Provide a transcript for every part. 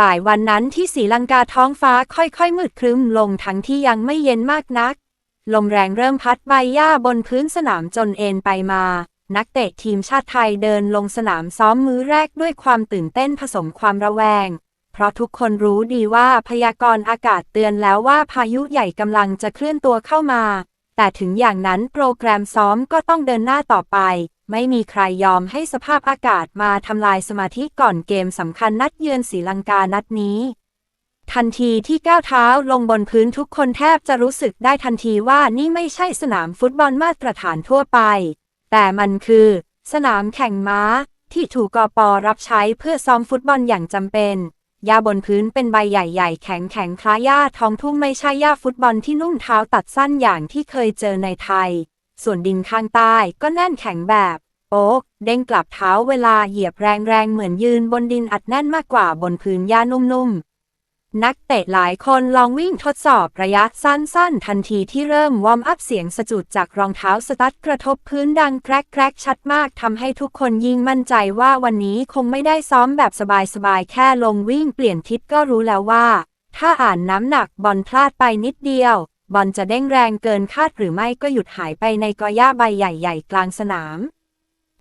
บ่ายวันนั้นที่ศรีลังกาท้องฟ้าค่อยๆ มืดครึ้มลงทั้งที่ยังไม่เย็นมากนัก ลมแรงเริ่มพัดใบหญ้าบนพื้นสนามจนเอ็นไปมา นักเตะทีมชาติไทยเดินลงสนามซ้อมมื้อแรกด้วยความตื่นเต้นผสมความระแวง เพราะทุกคนรู้ดีว่าพยากรณ์อากาศเตือนแล้วว่าพายุใหญ่กำลังจะเคลื่อนตัวเข้ามา แต่ถึงอย่างนั้นโปรแกรมซ้อมก็ต้องเดินหน้าต่อไป ไม่มีใครยอมให้สภาพอากาศมาทำลายสมาธิก่อนเกมสำคัญนัดเยือนศรีลังกานัดนี้ ทันทีที่ก้าวเท้าลงบนพื้นทุกคนแทบจะรู้สึกได้ทันทีว่านี่ไม่ใช่สนามฟุตบอลมาตรฐานทั่วไป แต่มันคือ สนามแข่งม้า ที่ถูกกปรับใช้เพื่อซ้อมฟุตบอลอย่างจำเป็นหญ้าบนพื้นเป็นใบใหญ่ ๆ แข็งแข็งคล้ายหญ้าท้องทุ่งไม่ใช่หญ้าฟุตบอลที่นุ่มเท้าตัดสั้นอย่างที่เคยเจอในไทย ส่วนดินข้างใต้ก็แน่นแข็งแบบโป๊กเด้งกลับเท้าเวลาเหยียบแรงๆ เหมือนยืนบนดินอัดแน่นมากกว่าบนพื้นหญ้านุ่มๆ นักเตะหลายคนลองวิ่งทดสอบระยะสั้นๆ ทันทีที่เริ่มวอร์มอัพเสียงสะจุดจากรองเท้าสตั๊ดกระทบพื้นดังแกรกแกรกชัดมากทำให้ทุกคนยิ่งมั่นใจว่าวันนี้คงไม่ได้ซ้อมแบบสบายๆแค่ลงวิ่งเปลี่ยนทิศก็รู้แล้วว่า ถ้าอ่านน้ำหนักบอลพลาดไปนิดเดียว บอลจะเด้งแรงเกินคาดหรือไม่ก็หยุดหายไปในกอหญ้าใบใหญ่ ๆ กลางสนาม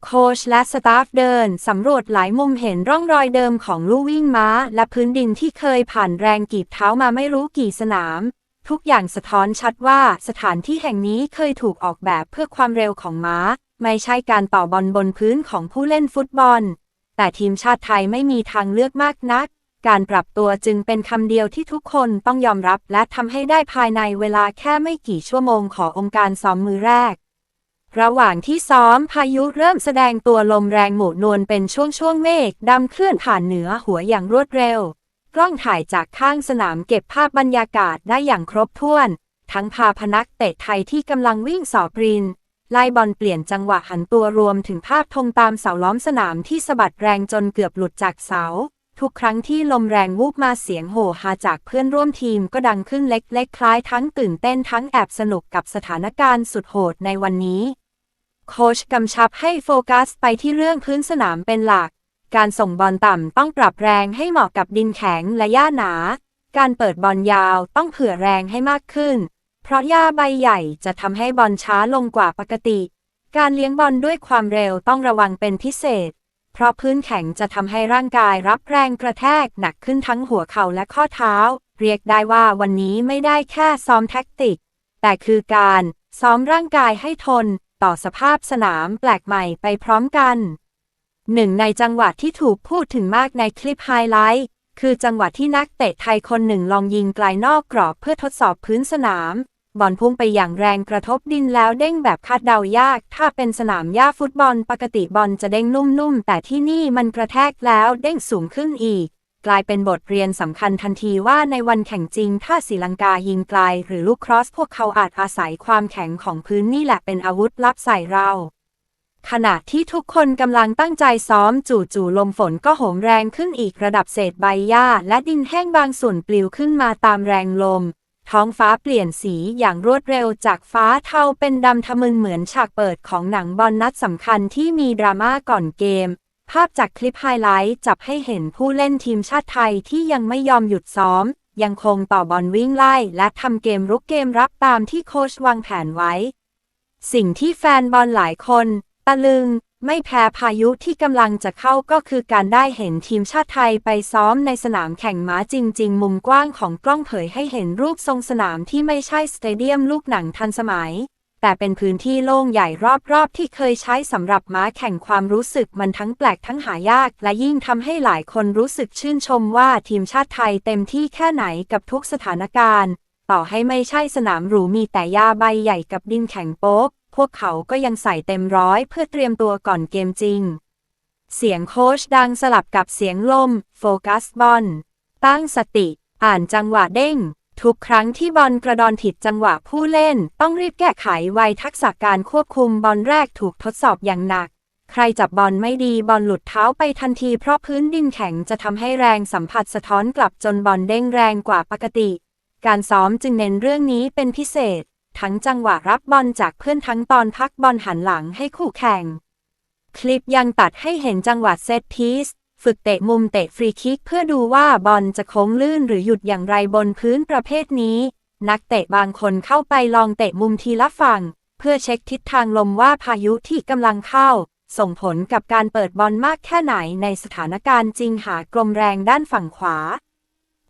โค้ชและสตาฟเดิน สำรวจหลายมุมเห็นร่องรอยเดิมของลู่วิ่งม้า และพื้นดินที่เคยผ่านแรงกีบเท้ามาไม่รู้กี่สนาม ทุกอย่างสะท้อนชัดว่าสถานที่แห่งนี้เคยถูกออกแบบเพื่อความเร็วของม้า ไม่ใช่การต่อบอลบนพื้นของผู้เล่นฟุตบอล แต่ทีมชาติไทยไม่มีทางเลือกมากนัก การปรับตัวจึงเป็นคำเดียวที่ทุกคนต้องยอมรับและทำให้ได้ภายในเวลาแค่ไม่กี่ชั่วโมงขององค์การซ้อมมือแรก ระหว่างที่ซ้อมพายุเริ่มแสดงตัวลมแรงหมู่นวลเป็นช่วงช่วงเมฆดำเคลื่อนผ่านเหนือหัวอย่างรวดเร็ว กล้องถ่ายจากข้างสนามเก็บภาพบรรยากาศได้อย่างครบถ้วน ทั้งพาพนักเตะไทยที่กำลังวิ่งสอบรินไล่บอลเปลี่ยนจังหวะหันตัวรวมถึงภาพธงตามเสาล้อมสนามที่สะบัดแรงจนเกือบหลุดจากเสา ทุกครั้งที่ลมแรงวูบมาเสียงโห่ฮาจากเพื่อนร่วมทีมก็ดังขึ้นเล็กๆ คล้ายทั้งตื่นเต้นทั้งแอบสนุกกับสถานการณ์สุดโหดในวันนี้ โค้ชกำชับให้โฟกัสไปที่เรื่องพื้นสนามเป็นหลัก การส่งบอลต่ำต้องปรับแรงให้เหมาะกับดินแข็งและหญ้าหนา การเปิดบอลยาวต้องเผื่อแรงให้มากขึ้น เพราะหญ้าใบใหญ่จะทำให้บอลช้าลงกว่าปกติ การเลี้ยงบอลด้วยความเร็วต้องระวังเป็นพิเศษ เพราะพื้นแข็งจะทำให้ร่างกายรับแรงกระแทกหนักขึ้นทั้งหัวเข่าและข้อเท้า เรียกได้ว่าวันนี้ไม่ได้แค่ซ้อมแท็กติก แต่คือการซ้อมร่างกายให้ทน ต่อสภาพสนามแปลกใหม่ไปพร้อมกันหนึ่งในจังหวะที่ถูกพูดถึงมากในคลิปไฮไลท์คือจังหวะที่นักเตะไทยคนหนึ่งลองยิงไกลนอกกรอบเพื่อทดสอบพื้นสนาม บอลพุ่งไปอย่างแรงกระทบดินแล้วเด้งแบบคาดเดายาก ถ้าเป็นสนามหญ้าฟุตบอลปกติบอลจะเด้งนุ่มๆ แต่ที่นี่มันกระแทกแล้วเด้งสูงขึ้นอีก กลายเป็นบทเรียนสำคัญทันทีว่าในวันแข่งจริง ถ้าศรีลังกายิงไกล หรือลูกครอส พวกเขาอาจอาศัยความแข็งของพื้นนี่แหละเป็นอาวุธลับใส่เราขณะที่ทุกคนกำลังตั้งใจซ้อมจู่ๆลมฝนก็โหมแรงขึ้นอีกระดับเศษใบหญ้า และดินแห้งบางส่วนปลิวขึ้นมาตามแรงลม ท้องฟ้าเปลี่ยนสีอย่างรวดเร็วจากฟ้าเทาเป็นดำทะมึนเหมือนฉากเปิดของหนังบอลนัดสำคัญที่มีดราม่าก่อนเกม ภาพจากคลิปไฮไลท์จับให้เห็นผู้เล่นทีมชาติไทยที่ยังไม่ยอมหยุดซ้อม ยังคงต่อบอลวิ่งไล่ และทำเกมรุกเกมรับตามที่โค้ชวางแผนไว้ สิ่งที่แฟนบอลหลายคน ตะลึง ไม่แพ้พายุที่กำลังจะเข้าก็คือการได้เห็นทีมชาติไทยไปซ้อมในสนามแข่งม้าจริง ๆ มุมกว้างของกล้องเผยให้เห็นรูปทรงสนามที่ไม่ใช่สเตเดียมลูกหนังทันสมัย แต่เป็นพื้นที่โล่งใหญ่รอบๆ ที่เคยใช้สำหรับม้าแข่งความรู้สึกมันทั้งแปลกทั้งหายาก และยิ่งทำให้หลายคนรู้สึกชื่นชมว่าทีมชาติไทยเต็มที่แค่ไหนกับทุกสถานการณ์ ต่อให้ไม่ใช่สนามหรูมีแต่หญ้าใบใหญ่กับดินแข็งโป๊ก พวกเขาก็ยังใส่เต็มร้อยเพื่อเตรียมตัวก่อนเกมจริง เสียงโค้ชดังสลับกับเสียงลม โฟกัสบอล ตั้งสติ อ่านจังหวะเด้ง ทุกครั้งที่บอลกระดอนผิดจังหวะผู้เล่น ต้องรีบแก้ไขไวทักษะการควบคุมบอลแรกถูกทดสอบอย่างหนัก ใครจับบอลไม่ดีบอลหลุดเท้าไปทันทีเพราะพื้นดินแข็งจะทำให้แรงสัมผัสสะท้อนกลับจนบอลเด้งแรงกว่าปกติ การซ้อมจึงเน้นเรื่องนี้เป็นพิเศษ ทั้งจังหวะรับบอลจากเพื่อนทั้งตอนพักบอลหันหลังให้คู่แข่ง คลิปยังตัดให้เห็นจังหวะเซตพีซฝึกเตะมุมเตะฟรีคิกเพื่อดูว่าบอลจะโค้งลื่นหรือหยุดอย่างไรบนพื้นประเภทนี้ นักเตะบางคนเข้าไปลองเตะมุมทีละฝั่ง เพื่อเช็คทิศทางลมว่าพายุที่กำลังเข้า ส่งผลกับการเปิดบอลมากแค่ไหนในสถานการณ์จริงหากลมแรงด้านฝั่งขวา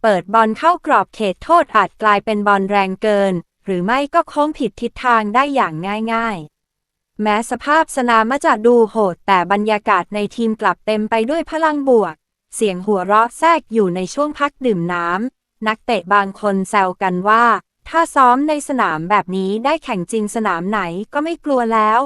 เปิดบอลเข้ากรอบเขตโทษอาจกลายเป็นบอลแรงเกิน หรือไม่ก็โค้งผิดทิศทางได้อย่างง่ายๆ แม้สภาพสนามจะดูโหด แต่บรรยากาศในทีมกลับเต็มไปด้วยพลังบวก เสียงหัวเราะแทรกอยู่ในช่วงพักดื่มน้ำ นักเตะบางคนแซวกันว่า ถ้าซ้อมในสนามแบบนี้ได้แข่งจริงสนามไหนก็ไม่กลัวแล้ว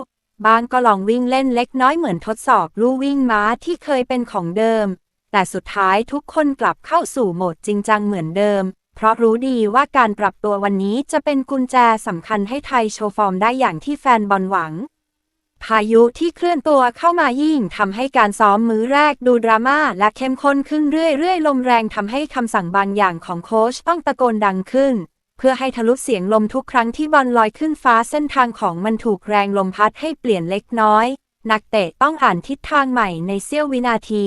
บางก็ลองวิ่งเล่นเล็กน้อยเหมือนทดสอบลู่วิ่งม้าที่เคยเป็นของเดิม แต่สุดท้ายทุกคนกลับเข้าสู่โหมดจริงจังเหมือนเดิม เพราะรู้ดีว่าการปรับตัววันนี้จะเป็นกุญแจสำคัญให้ไทยโชว์ฟอร์มได้อย่างที่แฟนบอลหวัง พายุที่เคลื่อนตัวเข้ามายิ่งทำให้การซ้อมมื้อแรกดูดราม่าและเข้มข้นขึ้นเรื่อยๆ ลมแรงทำให้คำสั่งบางอย่างของโค้ชต้องตะโกนดังขึ้น เพื่อให้ทะลุเสียงลมทุกครั้งที่บอลลอยขึ้นฟ้าเส้นทางของมันถูกแรงลมพัดให้เปลี่ยนเล็กน้อย นักเตะต้องอ่านทิศทางใหม่ในเสี้ยววินาที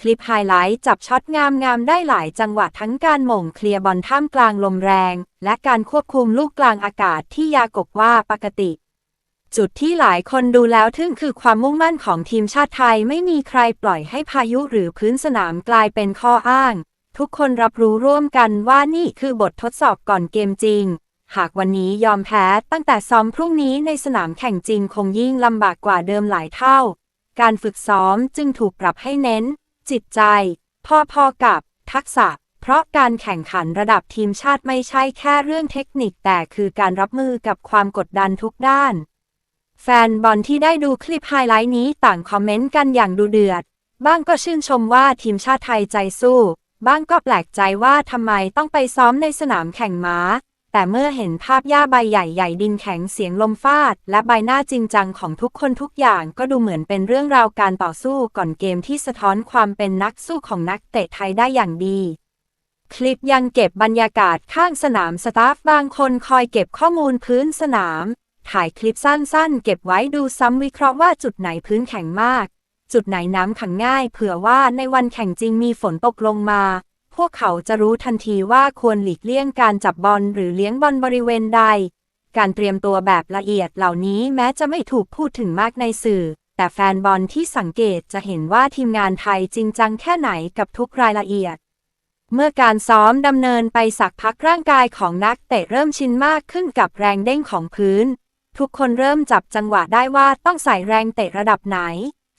คลิปไฮไลท์จับช็อตงามๆได้หลายจังหวะทั้งการหม่งเคลียร์บอลท่ามกลางลมแรง และการควบคุมลูกกลางอากาศที่ยากบว่าปกติ จุดที่หลายคนดูแล้วทึ่งคือความมุ่งมั่นของทีมชาติไทยไม่มีใครปล่อยให้พายุหรือพื้นสนามกลายเป็นข้ออ้าง ทุกคนรับรู้ร่วมกันว่านี่คือบททดสอบก่อนเกมจริง หากวันนี้ยอมแพ้ตั้งแต่ซ้อมพรุ่งนี้ในสนามแข่งจริงคงยิ่งลำบากกว่าเดิมหลายเท่า การฝึกซ้อมจึงถูกปรับให้เน้น จิตใจ พอๆกับ ทักษะ เพราะการแข่งขันระดับทีมชาติไม่ใช่แค่เรื่องเทคนิคแต่คือการรับมือกับความกดดันทุกด้าน แฟนบอลที่ได้ดูคลิปไฮไลท์นี้ต่างคอมเมนต์กันอย่างดูเดือด บ้างก็ชื่นชมว่าทีมชาติไทยใจสู้ บ้างก็แปลกใจว่าทำไมต้องไปซ้อมในสนามแข่งม้า แต่เมื่อเห็นภาพหญ้าใบใหญ่ๆ ดินแข็งเสียงลมฟาด และใบหน้าจริงจังของทุกคนทุกอย่างก็ดูเหมือนเป็นเรื่องราวการต่อสู้ก่อนเกมที่สะท้อนความเป็นนักสู้ของนักเตะไทยได้อย่างดี คลิปยังเก็บบรรยากาศข้างสนามสตาฟบางคนคอยเก็บข้อมูลพื้นสนาม ถ่ายคลิปสั้นๆ เก็บไว้ดูซ้ำวิเคราะห์ว่าจุดไหนพื้นแข็งมาก จุดไหนน้ำขังง่าย เผื่อว่าในวันแข่งจริงมีฝนตกลงมา พวกเขาจะรู้ทันทีว่าควรหลีกเลี่ยงการจับบอลหรือเลี้ยงบอลบริเวณใด การเตรียมตัวแบบละเอียดเหล่านี้แม้จะไม่ถูกพูดถึงมากในสื่อ แต่แฟนบอลที่สังเกตจะเห็นว่าทีมงานไทยจริงจังแค่ไหนกับทุกรายละเอียด เมื่อการซ้อมดำเนินไปสักพักร่างกายของนักเตะเริ่มชินมากขึ้นกับแรงเด้งของพื้น ทุกคนเริ่มจับจังหวะได้ว่าต้องใส่แรงเตะระดับไหน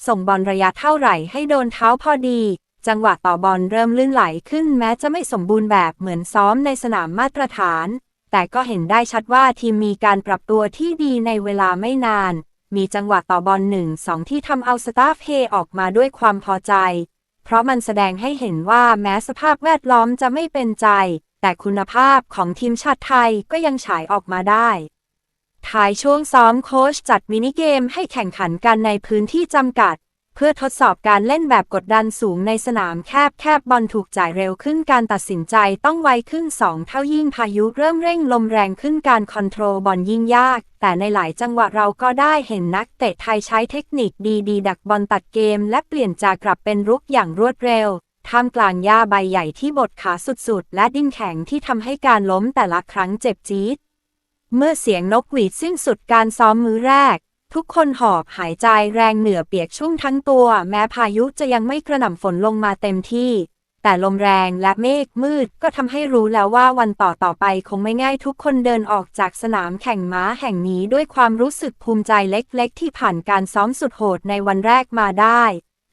ส่งบอลระยะเท่าไหร่ให้โดนเท้าพอดี จังหวะต่อบอลเริ่มลื่นไหลขึ้นแม้จะไม่สมบูรณ์แบบเหมือนซ้อมในสนามมาตรฐาน แต่ก็เห็นได้ชัดว่าทีมมีการปรับตัวที่ดีในเวลาไม่นาน มีจังหวะต่อบอลหนึ่งสองที่ทำเอาสตาฟเฮออกมาด้วยความพอใจ เพราะมันแสดงให้เห็นว่าแม้สภาพแวดล้อมจะไม่เป็นใจ แต่คุณภาพของทีมชาติไทยก็ยังฉายออกมาได้ท้ายช่วงซ้อมโค้ชจัดมินิเกมให้แข่งขันกันในพื้นที่จำกัด เพื่อทดสอบการเล่นแบบกดดันสูงในสนามแคบแคบบอลถูกจ่ายเร็วขึ้นการตัดสินใจต้องไวขึ้น 2 เท่ายิ่งพายุเริ่มเร่งลมแรงขึ้นการคอนโทรลบอลยิ่งยาก แต่ในหลายจังหวะเราก็ได้เห็นนักเตะไทยใช้เทคนิคดีๆ ดักบอลตัดเกม และเปลี่ยนจากกลับเป็นรุกอย่างรวดเร็วท่ามกลางหญ้าใบใหญ่ที่บดขาสุดๆ และดิ้นแข็งที่ทำให้การล้มแต่ละครั้งเจ็บจี๊ดเมื่อเสียงนกหวีดสิ้นสุดการซ้อมมื้อแรก ทุกคนหอบหายใจแรงเหนือเปียกชุ่มทั้งตัว แม้พายุจะยังไม่กระหน่ำฝนลงมาเต็มที่ แต่ลมแรงและเมฆมืดก็ทำให้รู้แล้วว่าวันต่อต่อไปคงไม่ง่ายทุกคนเดินออกจากสนามแข่งม้าแห่งนี้ด้วยความรู้สึกภูมิใจเล็กๆ ที่ผ่านการซ้อมสุดโหดในวันแรกมาได้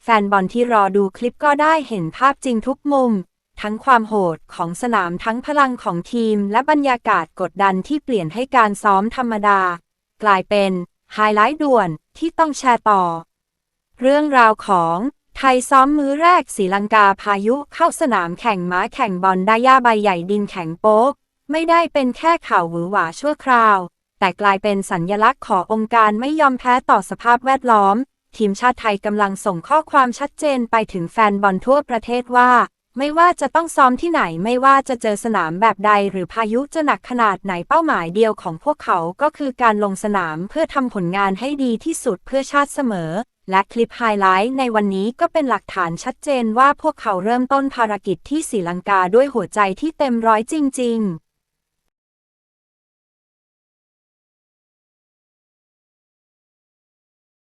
แฟนบอลที่รอดูคลิปก็ได้เห็นภาพจริงทุกมุม ทั้งความโหดของสนามทั้งพลังของทีม และบรรยากาศกดดันที่เปลี่ยนให้การซ้อมธรรมดา กลายเป็น ไฮไลท์ด่วนที่ต้องแชร์ต่อ เรื่องราวของไทยซ้อมมื้อแรกศรีลังกาพายุเข้าสนามแข่งม้าแข่งบอลได้ย่าใบใหญ่ดินแข็งโป๊ก ไม่ได้เป็นแค่ข่าวหวือหวาชั่วคราว แต่กลายเป็นสัญญลักษณ์ขององค์การไม่ยอมแพ้ต่อสภาพแวดล้อม ทีมชาติไทยกำลังส่งข้อความชัดเจนไปถึงแฟนบอลทั่วประเทศว่า ไม่ว่าจะต้องซ้อมที่ไหนไม่ว่าจะเจอสนามแบบใด หรือพายุจะหนักขนาดไหนเป้าหมายเดียวของพวกเขาก็คือการลงสนามเพื่อทำผลงานให้ดีที่สุดเพื่อชาติเสมอ และคลิปไฮไลท์ในวันนี้ก็เป็นหลักฐานชัดเจนว่าพวกเขาเริ่มต้นภารกิจที่ศรีลังกาด้วยหัวใจที่เต็มร้อยจริง ๆ